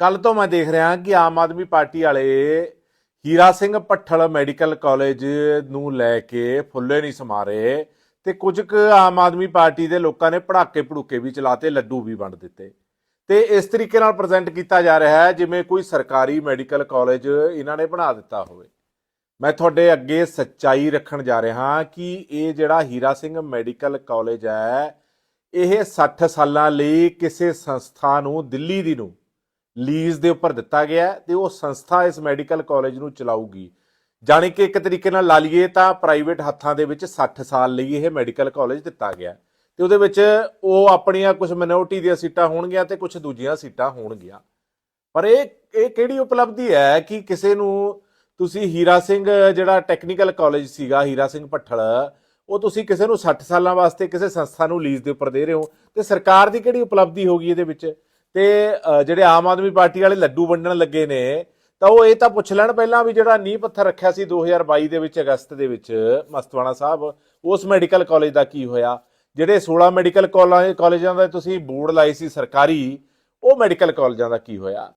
ਕੱਲ ਤੋਂ ਮੈਂ ਦੇਖ ਰਿਹਾ ਕਿ ਆਮ ਆਦਮੀ ਪਾਰਟੀ ਵਾਲੇ ਹੀਰਾ ਸਿੰਘ ਪੱਠਲ ਮੈਡੀਕਲ ਕਾਲਜ ਨੂੰ ਲੈ ਕੇ ਫੁੱਲੇ ਨਹੀਂ ਸਮਾਰੇ ਤੇ ਕੁਝ ਕੁ ਆਮ ਆਦਮੀ ਪਾਰਟੀ ਦੇ ਲੋਕਾਂ ਨੇ ਪੜਾਕੇ ਪੜੂਕੇ ਵੀ ਚਲਾਤੇ, ਲੱਡੂ ਵੀ ਵੰਡ ਦਿੱਤੇ। ਤੇ ਇਸ ਤਰੀਕੇ ਨਾਲ ਪ੍ਰੈਜ਼ੈਂਟ ਕੀਤਾ ਜਾ ਰਿਹਾ ਹੈ, ਜਿਵੇਂ ਕੋਈ ਸਰਕਾਰੀ ਮੈਡੀਕਲ ਕਾਲਜ ਇਹਨਾਂ ਨੇ ਬਣਾ ਦਿੱਤਾ ਹੋਵੇ। ਮੈਂ ਤੁਹਾਡੇ ਅੱਗੇ ਸੱਚਾਈ ਰੱਖਣ ਜਾ ਰਿਹਾ ਹਾਂ ਕਿ ਇਹ ਜਿਹੜਾ ਹੀਰਾ ਸਿੰਘ ਮੈਡੀਕਲ ਕਾਲਜ ਹੈ, ਇਹ 60 ਸਾਲਾਂ ਲਈ ਕਿਸੇ ਸੰਸਥਾ ਨੂੰ, ਦਿੱਲੀ ਦੀ ਨੂੰ ਲੀਜ਼ ਦੇ ਉੱਪਰ ਦਿੱਤਾ ਗਿਆ ਹੈ ਤੇ ਉਹ ਸੰਸਥਾ ਇਸ ਮੈਡੀਕਲ ਕਾਲਜ ਨੂੰ ਚਲਾਊਗੀ। ਜਾਣੀ ਕਿ ਇੱਕ ਤਰੀਕੇ ਨਾਲ ਲਾ ਲਈਏ ਤਾਂ ਪ੍ਰਾਈਵੇਟ ਹੱਥਾਂ ਦੇ ਵਿੱਚ 60 ਸਾਲ ਲਈ ਇਹ ਮੈਡੀਕਲ ਕਾਲਜ ਦਿੱਤਾ ਗਿਆ। ਹੈ ਤੇ ਉਹਦੇ ਵਿੱਚ ਉਹ ਆਪਣੀਆਂ ਕੁਝ ਮਿਨੋਰਟੀ ਦੀਆਂ ਸੀਟਾਂ ਹੋਣਗੀਆਂ ਤੇ ਕੁਝ ਦੂਜੀਆਂ ਸੀਟਾਂ ਹੋਣਗੀਆਂ। ਪਰ ਇਹ ਇਹ ਕਿਹੜੀ ਉਪਲਬਧੀ ਹੈ ਕਿ ਕਿਸੇ ਨੂੰ ਤੁਸੀਂ ਹੀਰਾ ਸਿੰਘ ਜਿਹੜਾ ਟੈਕਨੀਕਲ ਕਾਲਜ ਸੀਗਾ, ਹੀਰਾ ਸਿੰਘ ਭੱਠਲ, ਉਹ ਤੁਸੀਂ ਕਿਸੇ ਨੂੰ 60 ਸਾਲਾਂ ਵਾਸਤੇ ਕਿਸੇ ਸੰਸਥਾ ਨੂੰ ਲੀਜ਼ ਦੇ ਉੱਪਰ ਦੇ ਰਹੇ ਹੋ ਤੇ ਸਰਕਾਰ ਦੀ ਕਿਹੜੀ ਉਪਲਬਧੀ ਹੋਗੀ ਇਹਦੇ ਵਿੱਚ? ਤੇ ਜਿਹੜੇ ਆਮ ਆਦਮੀ ਪਾਰਟੀ ਵਾਲੇ ਲੱਡੂ ਵੰਡਣ ਲੱਗੇ ਨੇ, ਤਾਂ ਉਹ ਇਹ ਤਾਂ ਪੁੱਛ ਲੈਣ ਪਹਿਲਾਂ ਵੀ ਜਿਹੜਾ ਨੀਂਹ ਪੱਥਰ ਰੱਖਿਆ ਸੀ 2022 ਦੇ ਵਿੱਚ, ਅਗਸਤ ਦੇ ਵਿੱਚ, ਮਸਤਵਾਣਾ ਸਾਹਿਬ, ਉਸ ਮੈਡੀਕਲ ਕਾਲਜ ਦਾ ਕੀ ਹੋਇਆ? ਜਿਹੜੇ 16 ਮੈਡੀਕਲ ਕਾਲਜਾਂ ਦਾ ਤੁਸੀਂ ਬੋਰਡ ਲਾਏ ਸੀ ਸਰਕਾਰੀ, ਉਹ ਮੈਡੀਕਲ ਕਾਲਜਾਂ ਦਾ ਕੀ ਹੋਇਆ?